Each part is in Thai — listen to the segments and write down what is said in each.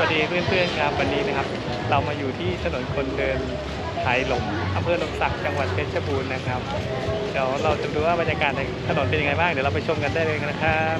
สวัสดีเพื่อนๆครับวันนี้นะครับ เรามาอยู่ที่ถนนคนเดินไทยหลงอำเภอหลงสักจังหวัดเพชรบูรณ์นะครับ เดี๋ยวเราจะดูว่าบรรยากาศในถนนเป็นยังไงบ้างเดี๋ยวเราไปชมกันได้เลยนะครับ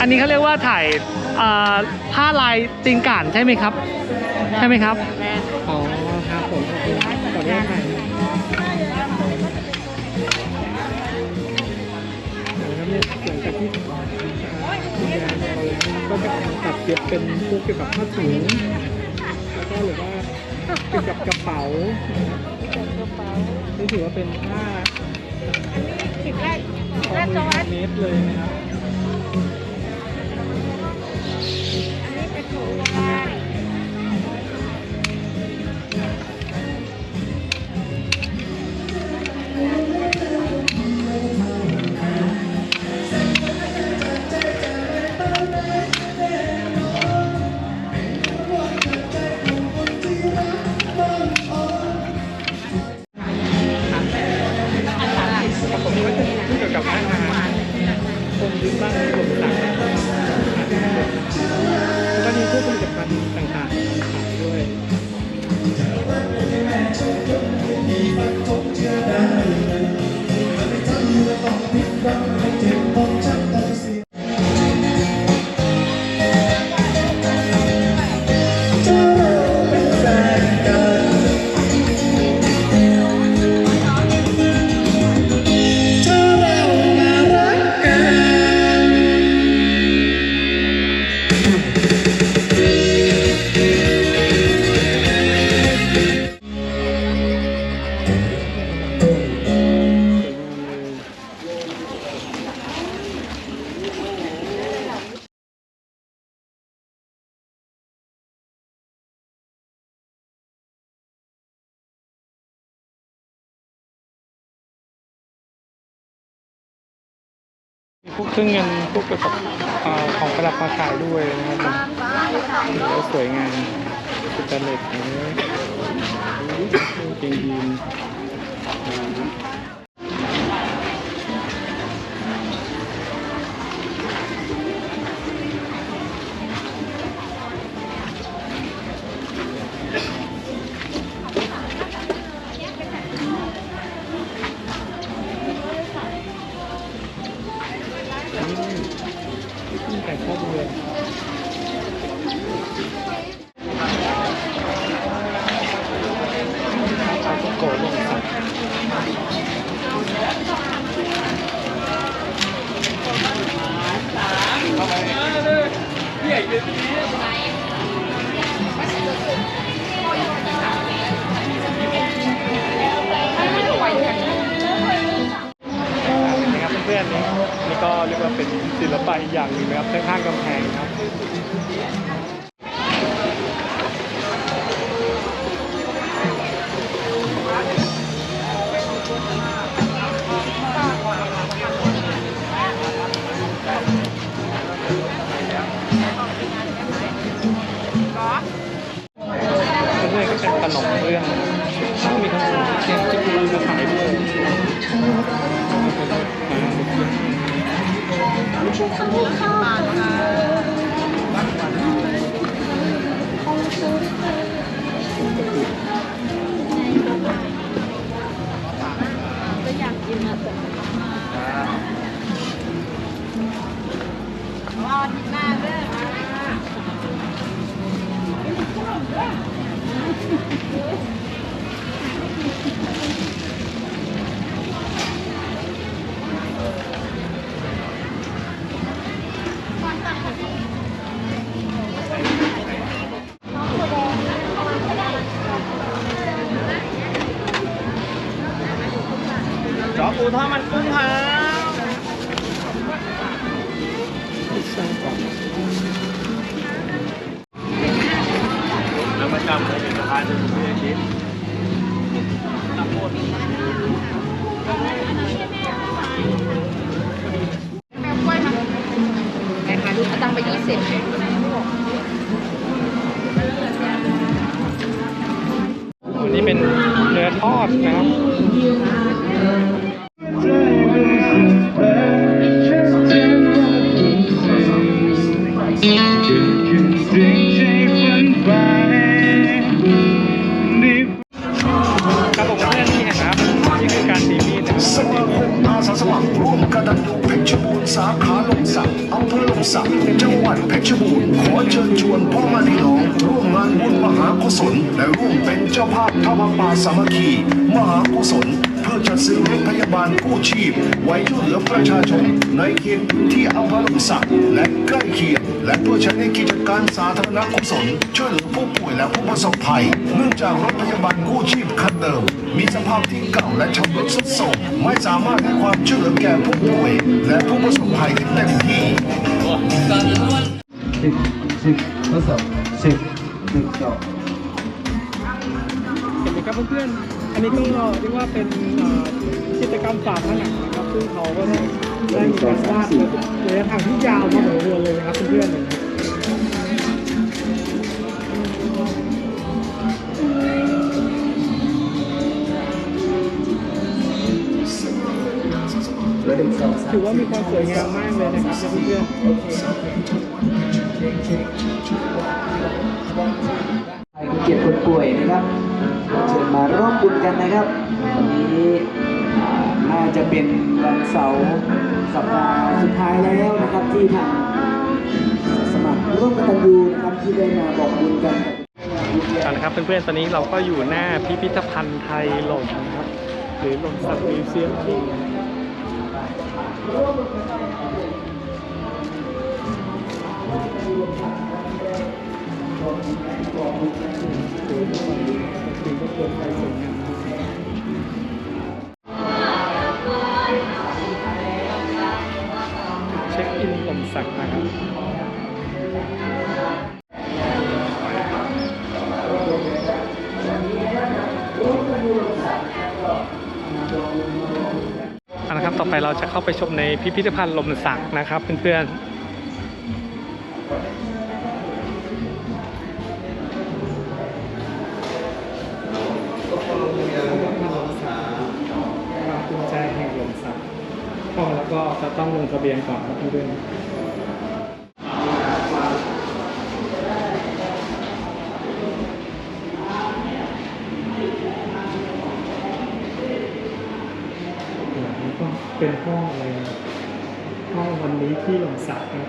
อันนี้เขาเรียกว่าถ่ายอ่าผ้าลายตีนก่านใช่ไหมครับ ใช่ไหมครับอ๋อครับผมขอบคุณขออนุญาตถ่ายนะครับเนี่ยหลังจากที่คุณยายเอาแล้วก็จะตัดเย็บเป็นพวกเกี่ยวกับผ้าถุงแล้วก็หรือว่าเกี่ยวกับกระเป๋านี่ถือว่าเป็นผ้าสิบแรก ข้อแรกมืจออแฮร์นด์เมดเลยนะครับ พวกเครื่องเงินพวกเกี่ยวกับของประดับมาขายด้วยนะครับผมแล้วสวยงามสแตนเลสนะเกงยี นี้นี่ก็เรียกว่าเป็นศิลปะอีกอย่างหนึ่งนะครับข้างๆกำแพงครับก็เป็นขนมเรื่องต้องมีขนมเค้กที่คุณมาขายด้วย 是黑天鹅。 อปูทอดมันกุ้งครับแล้วประจำเลยเป็นสะพานที่ผมไม่ได้คิดแม่ค้าดูเขาตั้งไปยี่สิบอันนี้เป็นเนื้อทอดนะครับ เนื่องจากรถพยาบาลกู้ชีพคันเดิม มีสภาพที่เก่าและชำรุดทรุดโทรมไม่สามารถให้ความช่วยเหลือแก่ผู้ป่วย และผู้ประสบภัยได้เต็มที่สิบสิบทดสอบสิบหนึ่งสองสวัสดีครับเพื่อนๆอันนี้ก็เรียกว่าเป็นกิจกรรมฝาผนังนะครับซึ่งเขาก็ได้ได้มีการวาดระยะทางที่ยาวพอสมควรเลยนะครับเพื่อนๆ ถือว่ามีความสวยงามมากเลยนะครับเพื่อนใครคนเจ็บคนป่วยนะครับเชิญมาร่วมบุญกันนะครับวันนี้อ่าน่าจะเป็นวันเสาร์สัปดาห์สุดท้ายแล้วนะครับที่ทางสมัครร่วมกตัญญูนะครับที่ได้มาบอกบุญกันกับๆเอาละครับเพื่อนๆ ตอนนี้เราก็อยู่หน้าพิพิธภัณฑ์ไทยหล่มนะครับ หรือหล่มสักมิวเซียมที่ เช็คอินหล่มสักนะครับ ไปเราจะเข้าไปชมในพิพิธภัณฑ์ลมสักนะครับเพื่อนๆความภูมิใจแห่งลมสักโอ้แล้วก็จะต้องลงทะเบียนก่อนครับเพื่อนๆนี่ก็ เป็นห้องอะไรนะห้องวันนี้ที่ลมสักครับ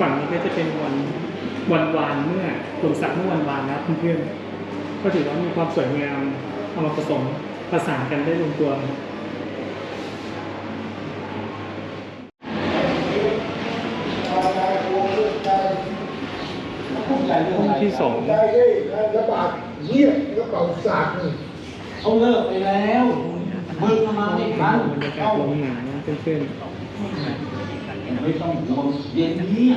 ฝั่งนี้ก็จะเป็นวันวันวานเมื่อลงสักเมื่อวันวานนะเพื่อนๆก็ถือว่ามีความสวยงามเอามาผสมประสานกันได้ลงตัว ห้องที่สองเขาเลิกไปแล้วมึงมาไม่ทันบรรยากาศลมหนาวนะเพื่อนไม่ต้องห่วงเย็นนี้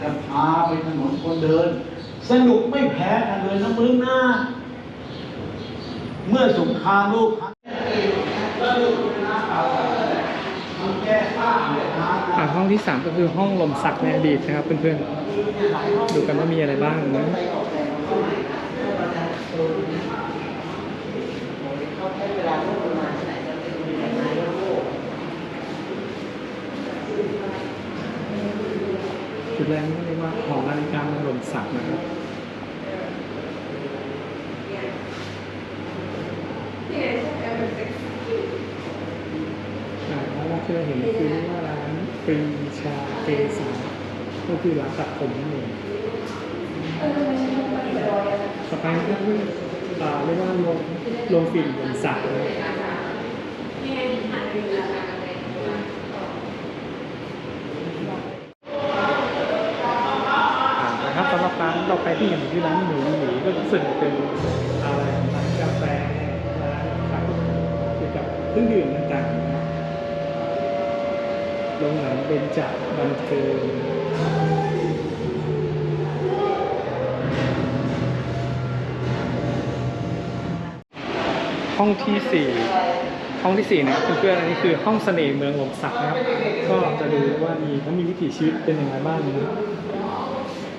จะพาไปถนนคนเดิน สนุกไม่แพ้กันเลยนะมึงนะเมื่อสงครามโลกครั้งอ่าห้องที่ 3 ก็คือห้องลมสักในอดีตนะครับเพื่อนๆ ดูกันว่ามีอะไรบ้างนะจุดแรกนี่เรียกว่าหอนาฬิกาเมืองลมสักนะครับอ่าแล้วเราที่เราเห็นคือว่า ปรีชาเกษาก็คือร้านตัดผมนั่นเองต่อไปก็คืออ่าเรียกว่าโรงโรงฟิล์มบนสระนะครับอ่านะครับสำหรับร้านเราไปที่เห็นที่ร้านหมูหมีก็รู้สึกเป็นอะไรร้านกาแฟร้านขายเกี่ยวกับเครื่องดื่มต่างๆนะครับ โรงหนัง เป็นจักบันเทิงห้องที่สี่ห้องที่สี่นะครับเพื่อนๆอันนี้คือห้องเสน่ห์เมืองหลมสักนะครับ ก็จะดูว่ามีเขามีวิถีชีวิตเป็นยังไงบ้างนะครับ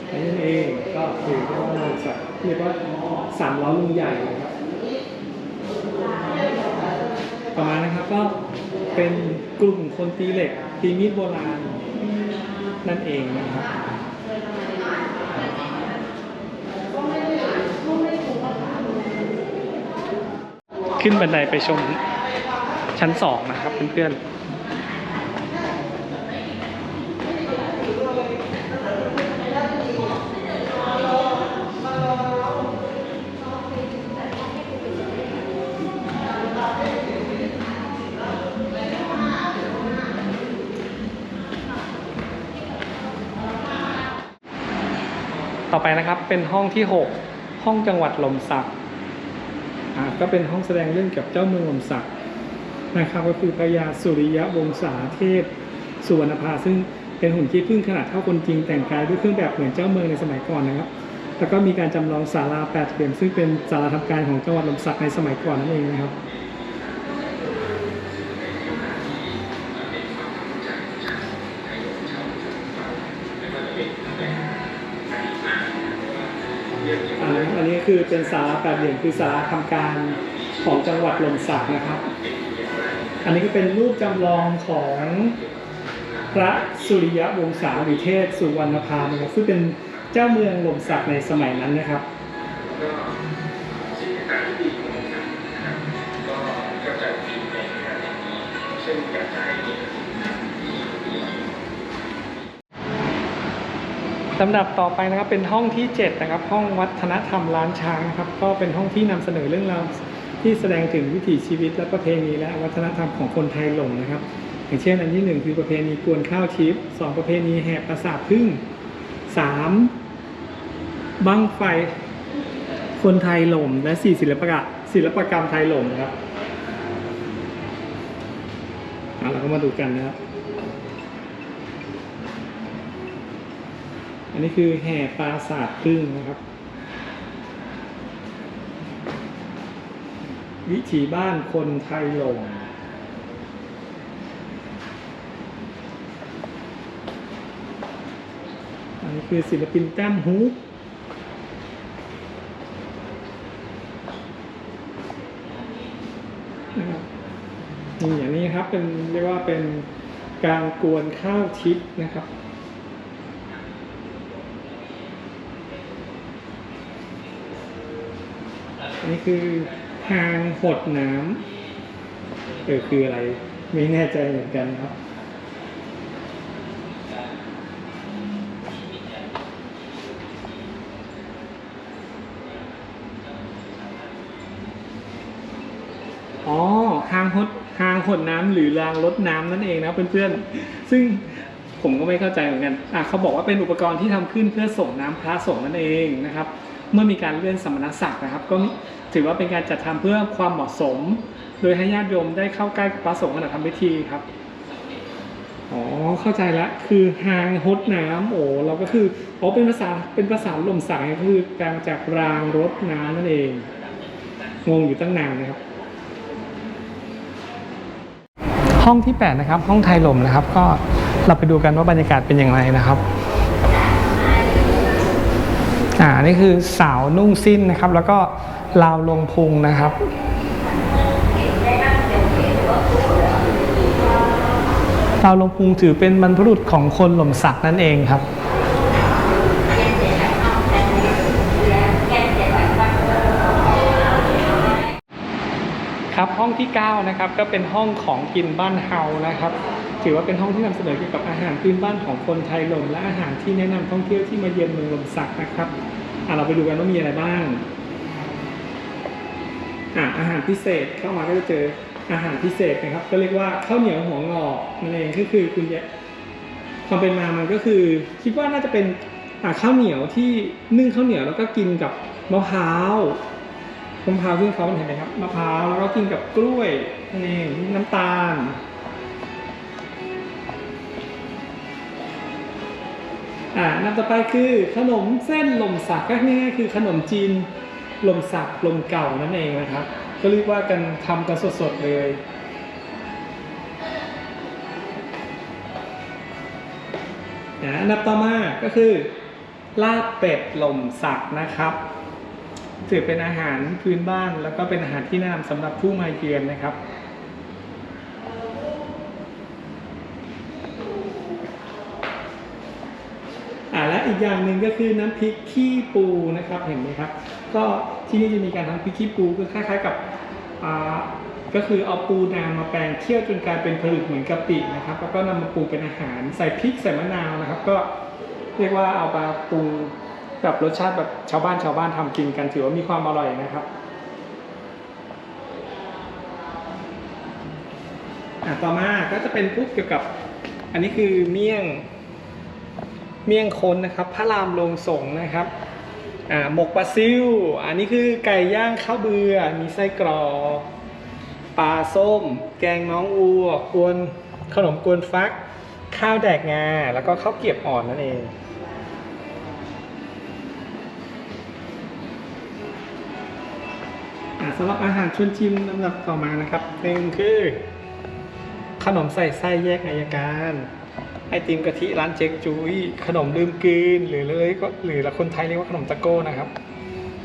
อันนี้เองก็คือเรียกว่าหลมสักเรียกว่าสามล้อลุงใหญ่นะครับประมาณนะครับก็เป็นกลุ่มคนตีเหล็ก ตีมีดโบราณนั่นเองนะครับขึ้นบันไดไปชมชั้นสองนะครับเพื่อนๆ ไปนะครับ เป็นห้องที่ 6 ห้องจังหวัดลมสักอ่าก็เป็นห้องแสดงเรื่องเกี่ยวกับเจ้าเมืองลมสักดิ์นะครับ ก็คือพญาสุริยะวงศาเทพสุวรรณภาซึ่งเป็นหุ่นขี้ผึ้งขนาดเท่าคนจริงแต่งกายด้วยเครื่องแบบเหมือนเจ้าเมืองในสมัยก่อนนะครับ แล้วก็มีการจำลองศาลาแปดเหลี่ยมซึ่งเป็นศาลาทำการของจังหวัดลมสักดิ์ในสมัยก่อนนั่นเองนะครับ คือเป็นศาลาแปดเหลี่ยมคือศาลาทำการของจังหวัดลมสักนะครับ อันนี้ก็เป็นรูปจำลองของพระสุริยะวงศาหรือเทพสุวรรณพามนะครับซึ่งเป็นเจ้าเมืองลมสักในสมัยนั้นนะครับ ลำดับต่อไปนะครับเป็นห้องที่7นะครับห้องวัฒนธรรมล้านช้างนะครับก็เป็นห้องที่นำเสนอเรื่องราวที่แสดงถึงวิถีชีวิตและประเพณีและวัฒนธรรมของคนไทยหลงนะครับ อย่างเช่นอันที่หนึ่งคือประเพณีกวนข้าวทิพย์สองประเพณีแห่ปราสาทพึ่งสามบั้งไฟคนไทยหลงและสี่ศิลปะศิลปกรรมไทยหลงครับเราก็มาดูกันนะครับ อันนี้คือแห่ปราสาทพึ่งนะครับ วิถีบ้านคนไทยหลงอันนี้คือศิลปินแต้มฮุกนะครับนี่อย่างนี้ครับเป็นเรียกว่าเป็นการกวนข้าวทิพย์นะครับ อันนี้คือทางหดน้ำเออคืออะไร ไม่แน่ใจเหมือนกันครับ อ๋อหางหดหางหดน้ำหรือรางรดน้ำนั่นเองนะเพื่อนๆ ซึ่งผมก็ไม่เข้าใจเหมือนกัน อะเขาบอกว่าเป็นอุปกรณ์ที่ทำขึ้นเพื่อส่งน้ำพระสงฆ์นั่นเองนะครับ เมื่อมีการเลื่อนสมณศักดิ์นะครับ ก็ถือว่าเป็นการจัดทำเพื่อความเหมาะสม โดยให้ญาติโยมได้เข้าใกล้พระสงฆ์ขณะทำพิธีครับอ๋อเข้าใจแล้วคือหางฮดน้ำโอ้เราก็คืออ๋อเป็นภาษาเป็นภาษาลมสายก็คือการจากรางรดน้ำนั่นเองงงอยู่ตั้งนานนะครับ ห้องที่8นะครับห้องไทยลมนะครับ ก็เราไปดูกันว่าบรรยากาศเป็นอย่างไรนะครับ อ่านี่คือสาวนุ่งสิ้นนะครับ แล้วก็ลาวลงพุงนะครับลาวลงพุงถือเป็นบรรพบุรุษของคนหล่มสักนั่นเองครับครับห้องที่ 9 นะครับ ก็เป็นห้องของกินบ้านเฮานะครับ ถือว่าเป็นห้องที่นำเสนอเกี่ยวกับอาหารพื้นบ้านของคนไทยลม และอาหารที่แนะนำท่องเที่ยวที่มาเยือนเมืองลมสักนะครับอะเราไปดูกันว่ามีอะไรบ้างอะอาหารพิเศษเข้ามาก็จะเจออาหารพิเศษนะครับ ก็เรียกว่าข้าวเหนียวหัวงอกนั่นเองก็คือคุณยายความเป็นมามันก็คือ คิดว่าน่าจะเป็นอะข้าวเหนียวที่นึ่งข้าวเหนียวแล้วก็กินกับมะพร้าวมะพร้าวซึ่งเขาเห็นไหมครับมะพร้าวแล้วก็กินกับกล้วยนั่นเองน้ำตาล อ่านำต่อไปคือขนมเส้นลมสักก็ง่ายๆคือขนมจีนลมสักลมเก่านั่นเองนะครับ ก็เรียกว่ากันทำกันสดๆเลยนะอันดับต่อมาก็คือ ลาบเป็ดลมสักนะครับ ถือเป็นอาหารพื้นบ้านแล้วก็เป็นอาหารที่แนะนำสำหรับผู้มาเยือนนะครับ อีกอย่างหนึ่งก็คือน้ำพริกขี้ปูนะครับเห็นไหมครับ ก็ที่นี่จะมีการทำพริกขี้ปูก็คล้ายๆกับก็คือเอาปูนามาแปลงเคี่ยวจนกลายเป็นผลึกเหมือนกะปินะครับ แล้วก็นำมาปรุงเป็นอาหารใส่พริกใส่มะนาวนะครับ ก็เรียกว่าเอามาปรุงแบบรสชาติแบบชาวบ้านชาวบ้านทำกินกันถือว่ามีความอร่อยนะครับต่อมาก็จะเป็นพวกเกี่ยวกับอันนี้คือเมี่ยง เมี่ยงคนนะครับ พระรามลงสงนะครับอ่าหมกปลาซิวอันนี้คือไก่ย่างข้าวเบือมีไส้กรอกปลาส้ม แกงน้องวัวกวนขนมกวนฟัก ข้าวแดกงา แล้วก็ข้าวเกรียบอ่อนนั่นเองอ่สำหรับอาหารชวนชิมลำดับต่อมานะครับหนึ่งคือ ขนมใส่ไส้แยกอายการ ไอติมกะทิร้านเจ๊กจุ้ยขนมลืมกลืนหรือเลยก็หรือคนไทยเรียกว่าขนมตะโก้นะครับ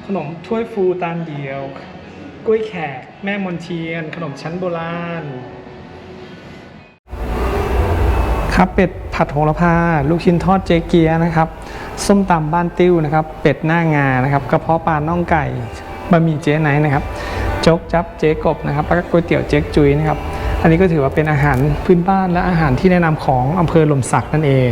ขนมถ้วยฟูตาลเดียว กล้วยแขก แม่มนเทียน ขนมชั้นโบราณครับเป็ดผัดโหระพาลูกชิ้นทอดเจ๊เกียนะครับ ส้มตำบ้านติ้วนะครับ เป็ดหน้างานะครับกระเพาะปลาน่องไก่บะหมี่เจ๊ไนนะครับโจ๊กจับเจ๊กบนะครับแล้วก็ก๋วยเตี๋ยวเจ๊กจุ้ยนะครับ อันนี้ก็ถือว่าเป็นอาหารพื้นบ้านและอาหารที่แนะนำของอำเภอหล่มสักนั่นเอง